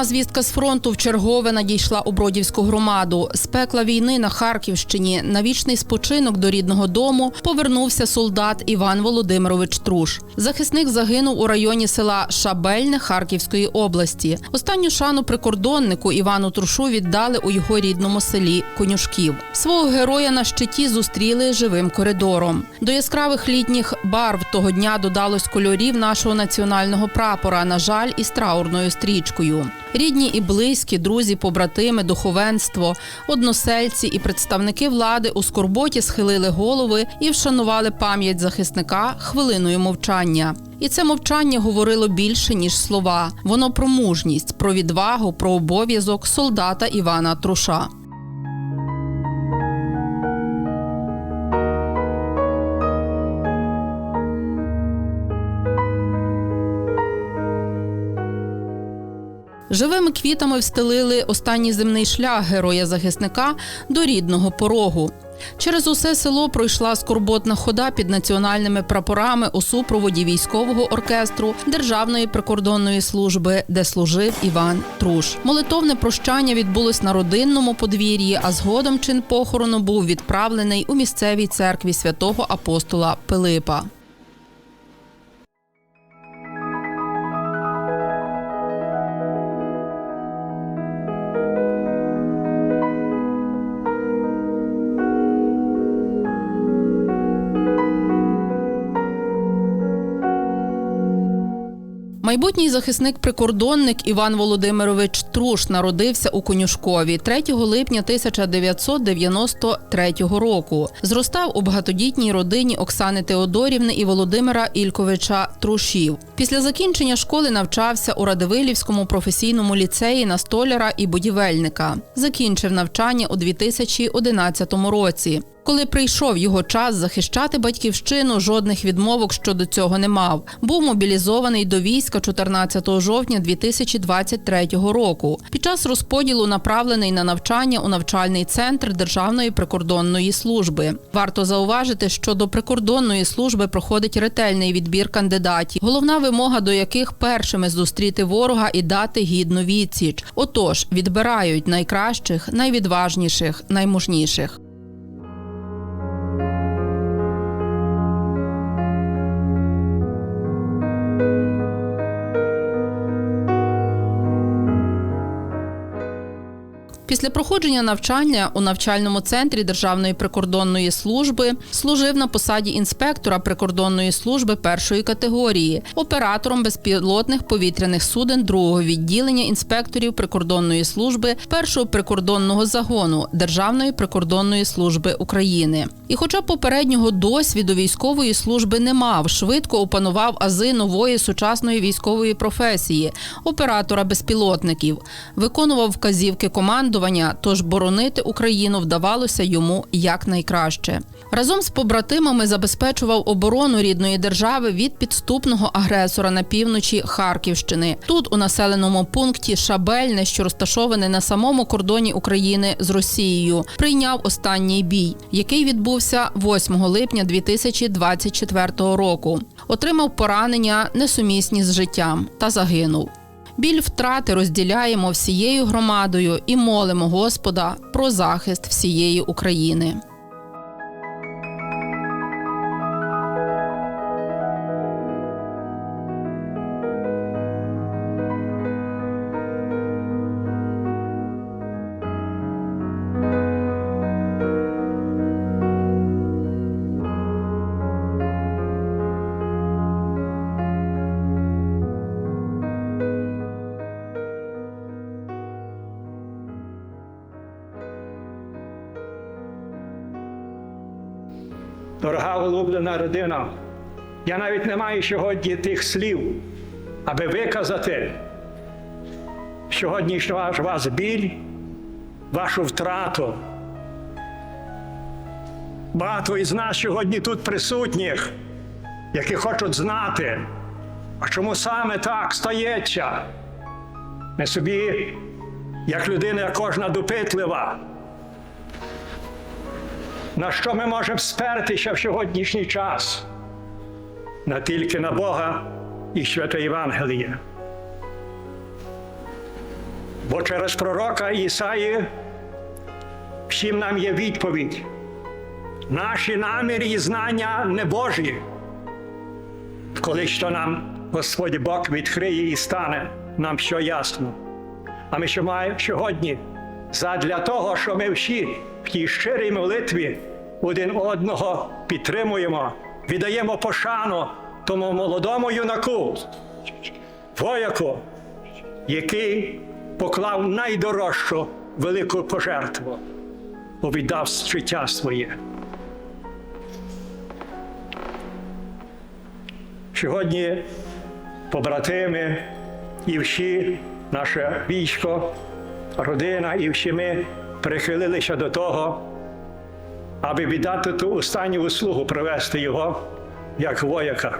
Сумна звістка з фронту вчергове надійшла у Бродівську громаду. З пекла війни на Харківщині на вічний спочинок до рідного дому повернувся солдат Іван Володимирович Труш. Захисник загинув у районі села Шабельне Харківської області. Останню шану прикордоннику Івану Трушу віддали у його рідному селі Конюшків. Свого героя на щиті зустріли живим коридором. До яскравих літніх барв того дня додалось кольорів нашого національного прапора. На жаль, із траурною стрічкою. Рідні і близькі, друзі, побратими, духовенство, односельці і представники влади у скорботі схилили голови і вшанували пам'ять захисника хвилиною мовчання. І це мовчання говорило більше ніж слова. Воно про мужність, про відвагу, про обов'язок солдата Івана Труша. Живими квітами встелили останній земний шлях героя-захисника до рідного порогу. Через усе село пройшла скорботна хода під національними прапорами у супроводі військового оркестру Державної прикордонної служби, де служив Іван Труш. Молитовне прощання відбулось на родинному подвір'ї, а згодом чин похорону був відправлений у місцевій церкві святого апостола Пилипа. Майбутній захисник-прикордонник Іван Володимирович Труш народився у Конюшкові 3 липня 1993 року. Зростав у багатодітній родині Оксани Теодорівни і Володимира Ільковича Трушів. Після закінчення школи навчався у Радивилівському професійному ліцеї на столяра і будівельника. Закінчив навчання у 2011 році. Коли прийшов його час захищати батьківщину, жодних відмовок щодо цього не мав. Був мобілізований до війська 14 жовтня 2023 року. Під час розподілу направлений на навчання у навчальний центр Державної прикордонної служби. Варто зауважити, що до прикордонної служби проходить ретельний відбір кандидатів, головна вимога до яких першими зустріти ворога і дати гідну відсіч. Отож, відбирають найкращих, найвідважніших, наймужніших. Після проходження навчання у навчальному центрі Державної прикордонної служби служив на посаді інспектора прикордонної служби першої категорії, оператором безпілотних повітряних суден другого відділення інспекторів прикордонної служби першого прикордонного загону Державної прикордонної служби України. І, хоча попереднього досвіду військової служби не мав, швидко опанував ази нової сучасної військової професії оператора безпілотників, виконував вказівки командування, тож боронити Україну вдавалося йому якнайкраще. Разом з побратимами забезпечував оборону рідної держави від підступного агресора на півночі Харківщини. Тут, у населеному пункті Шабельне, що розташоване на самому кордоні України з Росією, прийняв останній бій, який відбувся 8 липня 2024 року. Отримав поранення несумісні з життям та загинув. Біль втрати розділяємо всією громадою і молимо Господа про захист всієї України. Дорога улюблена родина, я навіть не маю сьогодні тих слів, аби виказати сьогоднішній ваш вас біль, вашу втрату. Багато із нас сьогодні тут присутніх, які хочуть знати, а чому саме так стається. Ми собі, як людина, кожна допитлива, на що ми можемо спертися в сьогоднішній час? На тільки на Бога і Святе Євангеліє. Бо через пророка Ісаї всім нам є відповідь. Наші наміри і знання не Божі. Коли що нам Господь Бог відкриє і стане нам що ясно. А ми що маємо сьогодні? Задля того, що ми всі в тій щирій молитві один одного підтримуємо, віддаємо пошану тому молодому юнаку, вояку, який поклав найдорожчу велику пожертву, бо віддав життя своє. Сьогодні побратими і всі наше військо, родина і всі ми прихилилися до того, аби віддати ту останню услугу, привести його як вояка